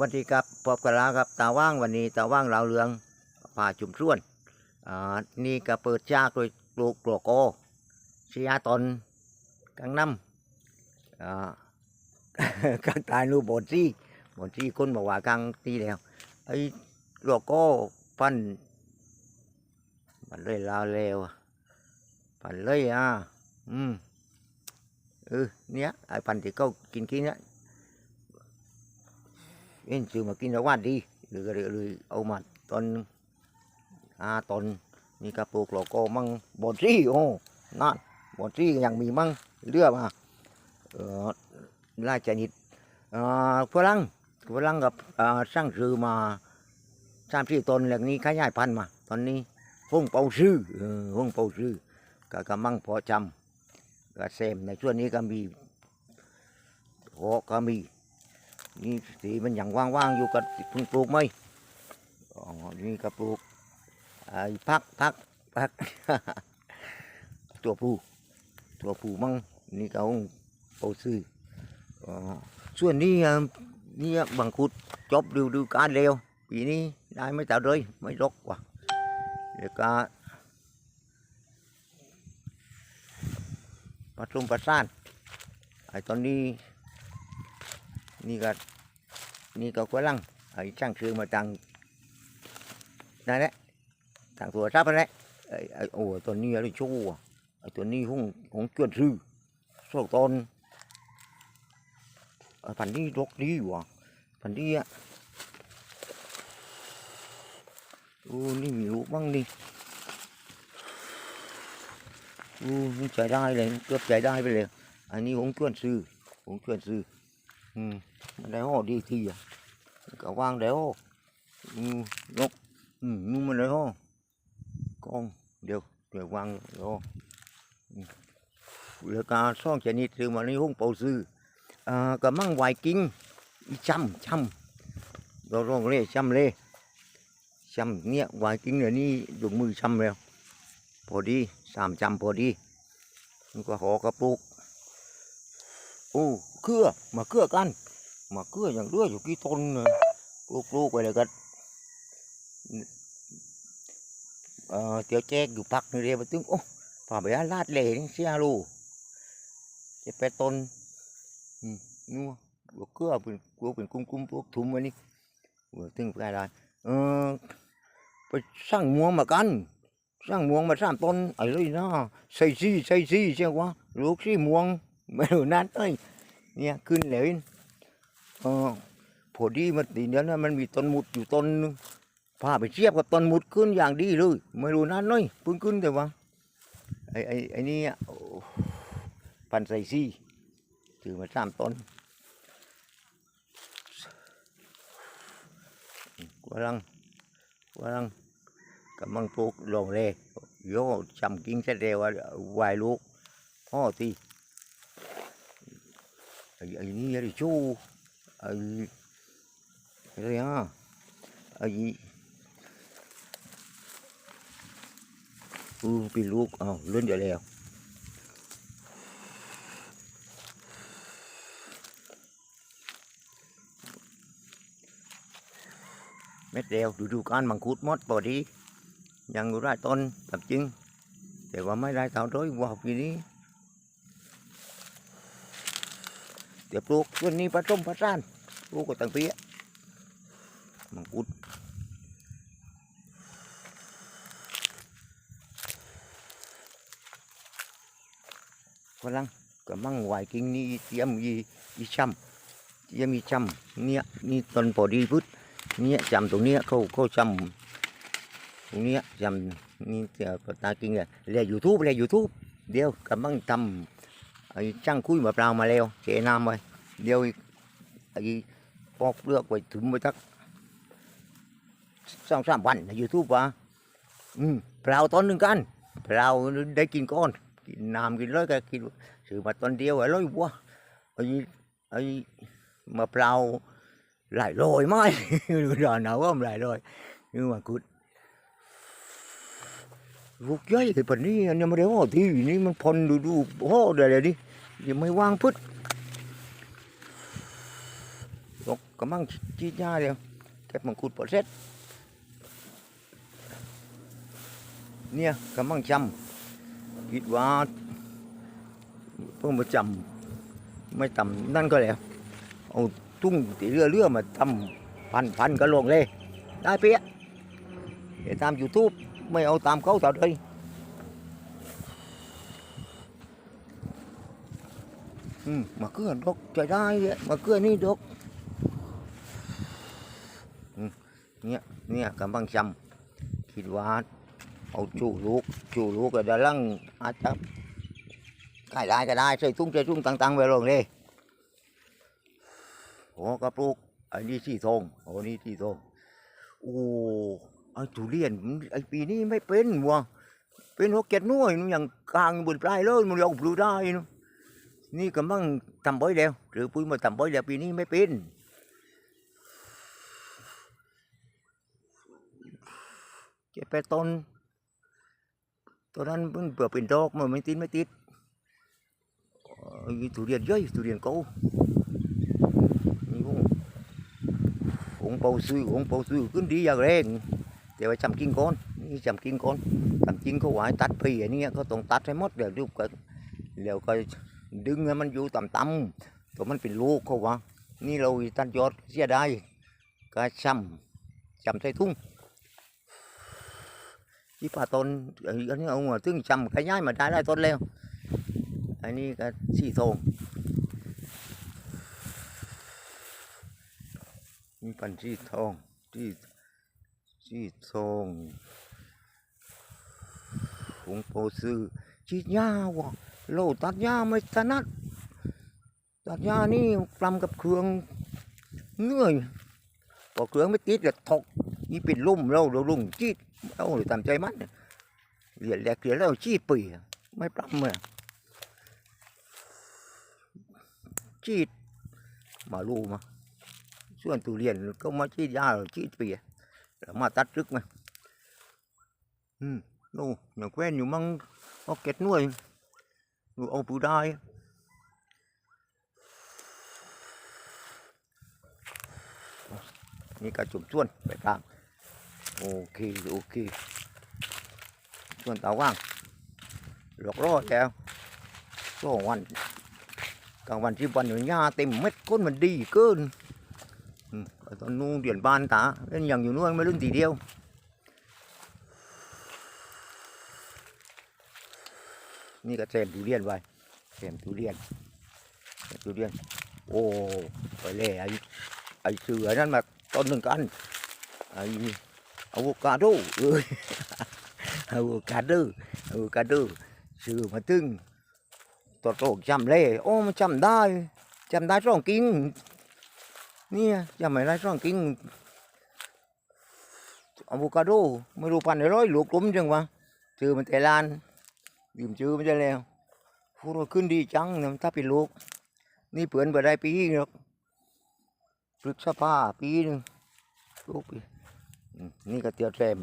วันที่ครับพบกันแล้วครับตาว่างวันนี้ตาว่างเราเรืองป่าจุ่มส่วนอ่านี่ก็เปิดจ้าโดยปลูกปลวโกเชียตนกังน้ำอ่ากังตายนูบนซี่บนซี่คนบอกว่ากังตีแล้วไอ้ปลวกโกปั้นปั้นเลยลาวเลวอะปั้นเลยอะอืมเออเนี้ยไอ้ปั้นที่เขากินกินเนี้ย เอ็นซื้อมากินแล้วว่าดีหรือเลยเลยเอามาตอนอาตอนนี่กระปุกโลโก้มั่งบอนซี่โอ้นั่นบอนซี่ยังมีมั่งเลือกมาเออไล่ชนิดอ่าฝรั่งฝรั่งกับอ่าสร้างซื้อมาสามสี่ตนแล้วนี้ขยายพันธุ์มา ตอนนี้ห้องเป่าซื้อห้องเป่าซื้อก็กำลังพอจำก็เซมในช่วงนี้ก็มีโหก็มี นี่สีมันยังว่างๆอยู่ก็เพิ่งปลูกไหมอ๋อนี่ก็ปลูกไอ้พักพักพักตัวผู้ตัวผู้มั่งนี่ก็เอาเอาซื้ออส่วนนี้นี่บังคุดจบดูดูการเร็วปีนี้ได้ไม่ต่าเลยไม่รกกว่าแล้วก็ปัดลมปัดซ่านไอ้ตอนนี้ นี่ก็นี่ก็กำลังไอ้ช่างซื้อมาตังนั่นแหละตังตัวทรัพย์นั่นแหละไอ้ไอ้โอ้ตัวนี้อะไรชั่วไอ้ตัวนี้ห้องของจวนซื้อโซ่ตอนไอ้พันนี้รกดีว่ะพันนี้อะโอ้นี่มีลูกบ้างนี่โอ้นี่ใจได้เลยเกือบใจได้ไปเลยอันนี้ของจวนซื้อของจวนซื้อ อืมมันได้ห่อดีทีอะก็วางได้ห่ออืมนกอืมนู่นมันได้ห่อกองเดี๋ยวเดี๋ยววางเดี๋ยวอืมแล้วก็ซ่องชนิดซื้อมาในห้องเป่าซื้ออ่าก็มั่งไวกิ้งอีจำจำเราลองเล่จำเล่จำเนี่ยไวกิ้งเดี๋ยวนี้ลงมือจำแล้วพอดีสามจำพอดีมันก็หอกระปุกโอ้ เครือมาเครือกันมาเครืออย่างเรื่อยอยู่กี่ต้นเลยปลูกปลูกไปเลยกันเอ่อเตียวแจ๊กอยู่พักนึงเรียกมาตึงโอ้ฝ่าไปลาดเหล่นี่เสียลูจะไปต้นนัวปลูกเครือเป็นปลูกเป็นกุ้มๆปลูกถุมไว้นี่เออตึงไปได้เออไปสร้างมวงมากันสร้างมวงมาสร้างต้นอะไรนะใส่ซี่ใส่ซี่ใช่ไหมลูกซี่มวงไม่รู้นั่นเอ้ย เนี่ยขึ้นแล้วนี่เออพอดีมันตีเนี้ยนะมันมีต้นมุดอยู่ต้นนึงพาไปเทียบกับต้นมุดขึ้นอย่างดีเลยไม่รู้นั่นเอ้ยเพิ่งขึ้นแต่ว่าไอ้ไอ้ไอ้นี่พันใส่ซี่ถือมาสามต้นกำลังกำลังกำลังปลูกลงเลยโย่จำกิ้งเสร็จแล้ววายลูกพ่อที่ ไอ้นี่ไอ้ชู้ไอ้อะไรอะไอ้อือเป็นลูกอ้าวเลื่อนเดี๋ยวแล้วเม็ดเดียวดูดูการมังคุดมดพอดียังอยู่ได้ต้นแบบจริงแต่ว่าไม่ได้เท่าด้วยว่าปีนี้เดี๋ยวปลูกต้นนี้ผสมผสานปลูกกับตังเปียมังคุดกำลังกำลังไหวกิ่งนี้เตรียมยียีช่ำเตรียมยีช่ำเนี่ยนี่ต้นพอดีพุทธเนี่ยจำตรงเนี้ยเขาเขาจำตรงเนี้ยจำนี่เดี๋ยวตากินเลยเรียกยูทูบเรียกยูทูบเดี๋ยวกำลังทำ ไอ้ช่างคุยมะพร้ามาแล้วเจน้ำไว้เดี๋ยวไอ้ปอกเลือกไว้ถึงไปทักสองสามวันในยูทูบวะอืมเปล่าตอนหนึ่งกันเปล่าได้กินก้อนกินน้ำกินเลยก็กินซื้อมาตอนเดียวไอ้ร้อยวะไอ้ไอ้มะพร้าหลายร้อยไหมดูดอนหนาวว่หลายร้อยนี่มากุด ลูกใหญ่ไอ้ปันนี้อันนี้ไม่ได้ห่อที่นี่มันพอนดูดูห่อเดี๋ยวดิยังไม่วางพึดยกกำลังจีดหญ้าเดียวเก็บมังคุดปอดเสร็จเนี่ยกำลังจำคิดว่าเพิ่งมาจำไม่จำนั่นก็แล้วเอาตุ้งตีเรือเรือมาทำพันพันก็ลงเลย ได้เปี้ยเดี๋ยวตามยูทูบ ไม่เอาตามเขาต่อเลยอืมมาเกือดกจะได้เนี่ยมาเกือนี่ดกอืมเนี่ยเนี่ยกำลังจำคิดว่าเอาจู่ลูกจู่ลูกก็จะลังอาจจะขายได้ก็ได้ใส่ตุ้งใส่ตุ้งต่างๆไปลงเลยโอ้กระปุกอันนี้ที่ทองโอ้นี่ที่ทองโอ้ ไอ้ทุเรียนมันไอ้ปีนี้ไม่เป็นวะเป็นหกเจ็ดน่วยมันยังกลางบนปลายเลยมันยังปลูกได้นอะนี่กำลังทำบ่อยแล้วหรือปุ๋ยมาทำบ่อยแล้วปีนี้ไม่เป็นเจ็บไปต้นตอนนั้นมันเปลือกเป็นดอกมันไม่ติดไม่ติดไอ้ทุเรียนเยอะทุเรียนเก่านี่พวก cũng bầu sư cũng bầu sư cứ đi vào đây thì phải chăm kinh con นี่จำกินก่อนจำกินเขาไว้ตัดพีอันนี้เขาต้องตัดให้หมดเดี๋ยวดูก็เดี๋ยวก็ดึงให้มันอยู่ต่ำๆตัวมันเป็นลูกเขาวะนี่เราตัดยอดเสียดายก็จำจำใส่ทุ่งที่ป่าต้นอันนี้เอาหมาถึงจำขย้ายมาได้ได้ต้นแล้วอันนี้ก็สี่ทงมีปันที่ทองที่ ที่ทองหลวงปู่ซื้อชีดหญ้าวะโลตัดหญ้าไม่ถนัดตัดหญ้านี่ปลำกับเครื่องเหนื่อยพอเครื่องไม่ติดก็ถกนี่เป็นลุ่มเราเราลุ่มชีดเอาหรือตามใจมันเหรียญแหลกเหรียญแล้วชีดปีไม่ปลำเลยชีดมาลูมาส่วนทุเรียนก็มาชีดยาชีดปี แล้วมาตัดรึกมาอืมนู่นอย่างแควนอยู่มั่งเอาเก็ดหน่วยหนูเอาปูได้นี่กรจุ่มส่วนไปทางโอเคโอเคส่วนตาว่างหลอกล่อแล้วสองวันกลางวันที่วันอยู่หญ้าเต็มเม็ดก้นมันดีเกิน Ừ, ở tao nu điện ban tá nên nhằng nhiều nuôi mới lưng tỷ điêu นี่ก็เต็มทุเรียนไว้เต็มทุเรียนต็มทุเรียน โอ้ไปเล่ไอ้ไอ้เสือนั่นมาต้นหนึ่งกันไอ้อะโวคาโดเอ้ยอะโวคาโดอะโวคาโดเสือมาตึงตัวโตจำเล่โอ้มันจำได้จำได้ร้องกิ้ง นี่ยจะไม่ได้ช่องกินอะโวคาโดไม่รู้พันธุ์อะไรหลวกลมจังวะชื่อมันแต่ลานดื่มชื่อมันจะแล้วพูดว่าขึ้นดีจังนี่ยถ้าเป็นลูก นี่เผื่อนไปได้ปีหรอกพฤษภาปีหนึ่งลูกปีนี่ก็เตียวแซม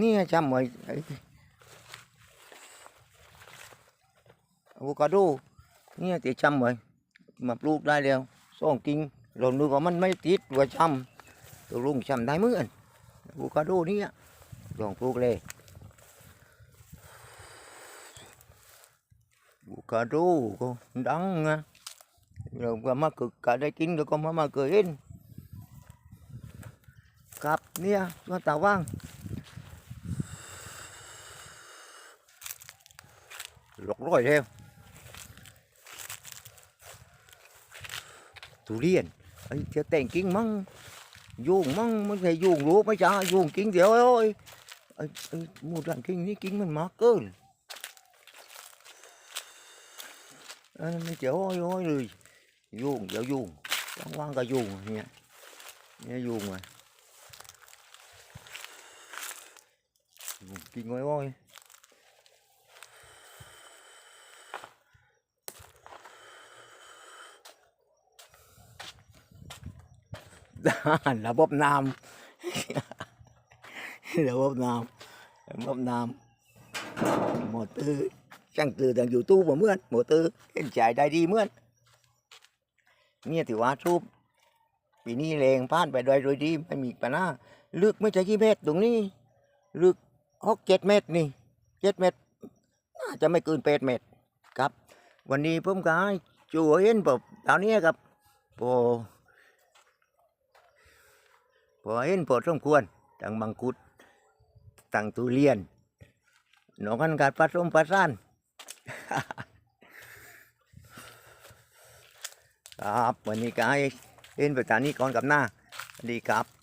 นี่จำไว้อะโวคาโดนี่เตียวจำไว้มาปลูกได้แล้วสองกิ่ง เราดูว่ามันไม่ติดว่าช้ำตัวลุงช้ำได้เมื่อนบูคาโดนี่ลองปลูกเลยบูคาโดก็ดังนะเราก็มาเกิดการได้กินก็มามาเกิดเองกับเนี่ยว่าตาว่างหลอกร้อยแล้วทุเรียน ไอ้จะแต่งกิ่งมั่งยุงมั่งไม่ใช่ยุงรู้ไม่ใช่ยุงกิ่งเดี๋ยวเอ้ยไอ้ไอ้หมูดันกิ่งนี่กิ่งมันมากเกินไม่เจ๋อโอ้ยโอ้ยเลยยุงเดี๋ยวยุงว่างๆก็ยุงเนี่ยเนี่ยยุงอะยุงกิ่งโอ้ยโอ้ย ระบบน้ำระบบน้ำระบบน้ำหมดตื้อช่างตื้อทางยูทูบเมื่อนหมดตื้อเห็นใจได้ดีเมื่อนเนี่ยถือว่าทูบปีนี้แรงผ่านไปโดยโดยดีไม่มีปัญหาลึกไม่ใช่กี่เมตรตรงนี้ ลึกหกเจ็ดเมตรนี่เจ็ดเมตรน่าจะไม่เกินแปดเมตรครับ วันนี้ผมก็ให้จูเห็นแบบตอนนี้ครับพอ พอเห็นพอสมควรตั้งมังคุดตั้งตุเรียนหนองกันกัดผสมผสานครับวันนี้ก็ให้เห็นประธานนี้ก่อนกับหน้าสวัสดีครับ